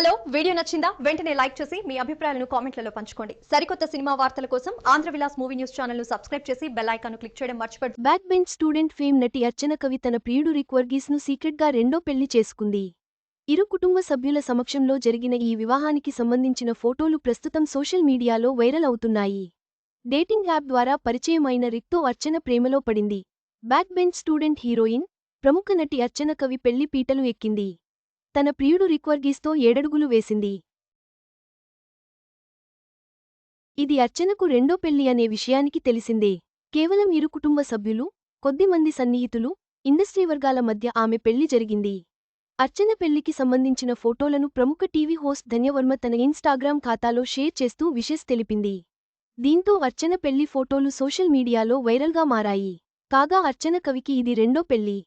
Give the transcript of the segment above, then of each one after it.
Hello video నచ్చిందా? వెంటనే like చేసి మీ అభిప్రాయాలను కామెంట్లలో పంచుకోండి. సరికొత్త సినిమా వార్తల కోసం ఆంధ్ర విలాస్ మూవీ న్యూస్ ఛానల్ను సబ్స్క్రైబ్ చేసి బెల్ ఐకాన్ క్లిక్ చేయడం మర్చిపోద్దు బ్యాక్ బెంచ్ స్టూడెంట్ ఫేమ్ నటి అర్చన కవి తన ప్రియుడు రిక్ వర్గీస్ను సీక్రెట్గా రెండో పెళ్ళి చేసుకుంది. ఇరు కుటుంబ సభ్యుల సమక్షంలో జరిగిన ఈ వివాహానికి సంబంధించిన ఫోటోలు ప్రస్తుతం సోషల్ మీడియాలో వైరల్ అవుతున్నాయి. డేటింగ్ యాప్ ద్వారా పరిచయమైన రిక్తో అర్చన ప్రేమలో పడింది. బ్యాక్ బెంచ్ స్టూడెంట్ హీరోయిన్ ప్రముఖ నటి అర్చన కవి పెళ్ళి పీటలు ఎక్కింది. తన ప్రియుడు రిక్వర్గీస్తో ఏడడుగులు వేసింది. ఇది అర్చనకు రెండో పెళ్ళి అనే విషయానికి తెలిసిందే. కేవలం ఇరు కుటుంబ సభ్యులు కొద్దిమంది సన్నిహితులు ఇండస్ట్రీ వర్గాల మధ్య ఆమె పెళ్ళి జరిగింది. అర్చన పెళ్ళికి సంబంధించిన ఫోటోలను ప్రముఖ టీవీ హోస్ట్ ధన్యవర్మ తన ఇన్స్టాగ్రామ్ ఖాతాలో షేర్ చేస్తూ విషెస్ తెలిపింది. దీంతో అర్చన పెళ్ళి ఫోటోలు సోషల్ మీడియాలో వైరల్గా మారాయి. కాగా అర్చన కవికి ఇది రెండో పెళ్ళి.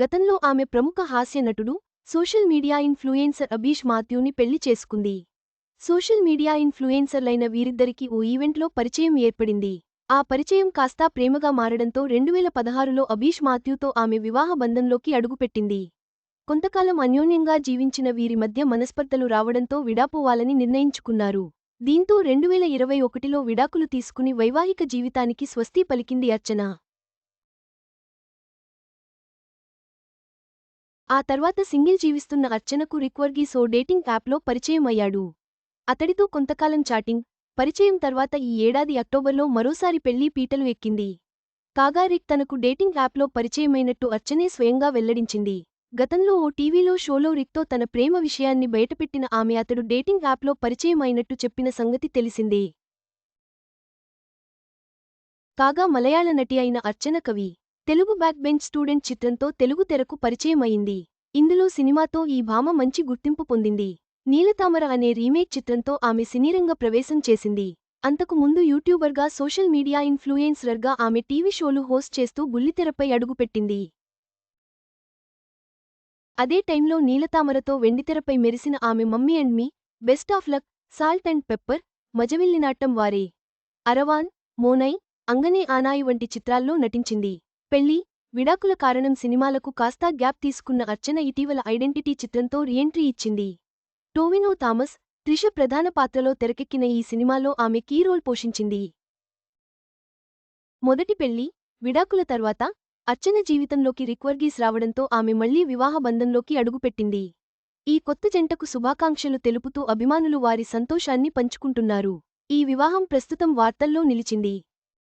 గతంలో ఆమె ప్రముఖ హాస్య నటుడు సోషల్ మీడియా ఇన్ఫ్లుయెన్సర్ అబీష్ మాథ్యూని పెళ్ళి చేసుకుంది. సోషల్ మీడియా ఇన్ఫ్లుయెన్సర్లైన వీరిద్దరికీ ఓ ఈవెంట్లో పరిచయం ఏర్పడింది. ఆ పరిచయం కాస్తా ప్రేమగా మారడంతో రెండువేల పదహారులో అబీష్ మాథ్యూతో ఆమె వివాహ బంధంలోకి అడుగుపెట్టింది. కొంతకాలం అన్యోన్యంగా జీవించిన వీరి మధ్య మనస్పర్ధలు రావడంతో విడాపోవాలని నిర్ణయించుకున్నారు. దీంతో రెండువేల ఇరవై ఒకటిలో విడాకులు తీసుకుని వైవాహిక జీవితానికి స్వస్తి పలికింది అర్చన. ఆ తర్వాత సింగిల్ జీవిస్తున్న అర్చనకు రిక్వర్గీస్ ఓ డేటింగ్ యాప్లో పరిచయం అయ్యాడు అతడితో కొంతకాలం చాటింగ్ పరిచయం తర్వాత ఈ ఏడాది అక్టోబర్లో మరోసారి పెళ్ళి పీటలు ఎక్కింది. కాగా రిక్ తనకు డేటింగ్ యాప్లో పరిచయమైనట్టు అర్చనే స్వయంగా వెల్లడించింది. గతంలో ఓ టీవీలో షోలో రిక్తో తన ప్రేమ విషయాన్ని బయటపెట్టిన ఆమె అతడు డేటింగ్ యాప్లో పరిచయమైనట్టు చెప్పిన సంగతి తెలిసిందే. కాగా మలయాళ నటి అయిన అర్చన కవి. తెలుగు బ్యాక్ బెంచ్ స్టూడెంట్ చిత్రంతో తెలుగు తెరకు పరిచయం అయింది ఇందులో సినిమాతో ఈ భామ మంచి గుర్తింపు పొందింది. నీలతామర అనే రీమేక్ చిత్రంతో ఆమె సినీరంగ ప్రవేశం చేసింది. అంతకు ముందు యూట్యూబర్గా సోషల్ మీడియా ఇన్ఫ్లుయెన్సరర్గా ఆమె టీవీ షోలు హోస్ట్ చేస్తూ బుల్లితెరపై అడుగుపెట్టింది. అదే టైంలో నీలతామరతో వెండితెరపై మెరిసిన ఆమె mummy and me best of luck salt and pepper Mazhavillinattam వారే. అరవాన్ మోనై అంగనే ఆనాయి వంటి చిత్రాల్లో నటించింది. పెళ్ళి విడాకుల కారణం సినిమాలకు కాస్తా గ్యాప్ తీసుకున్న అర్చన ఇటీవల ఐడెంటిటీ చిత్రంతో రీఎంట్రీ ఇచ్చింది. టోవినో థామస్ త్రిష ప్రధాన పాత్రలో తెరకెక్కిన ఈ సినిమాలో ఆమె కీ రోల్ పోషించింది. మొదటి పెళ్ళి విడాకుల తర్వాత అర్చన జీవితంలోకి రిక్వర్గీస్ రావడంతో ఆమె మళ్ళీ వివాహ బంధంలోకి అడుగుపెట్టింది. ఈ కొత్త జంటకు శుభాకాంక్షలు తెలుపుతూ అభిమానులు వారి సంతోషాన్ని పంచుకుంటున్నారు. ఈ వివాహం ప్రస్తుతం వార్తల్లో నిలిచింది.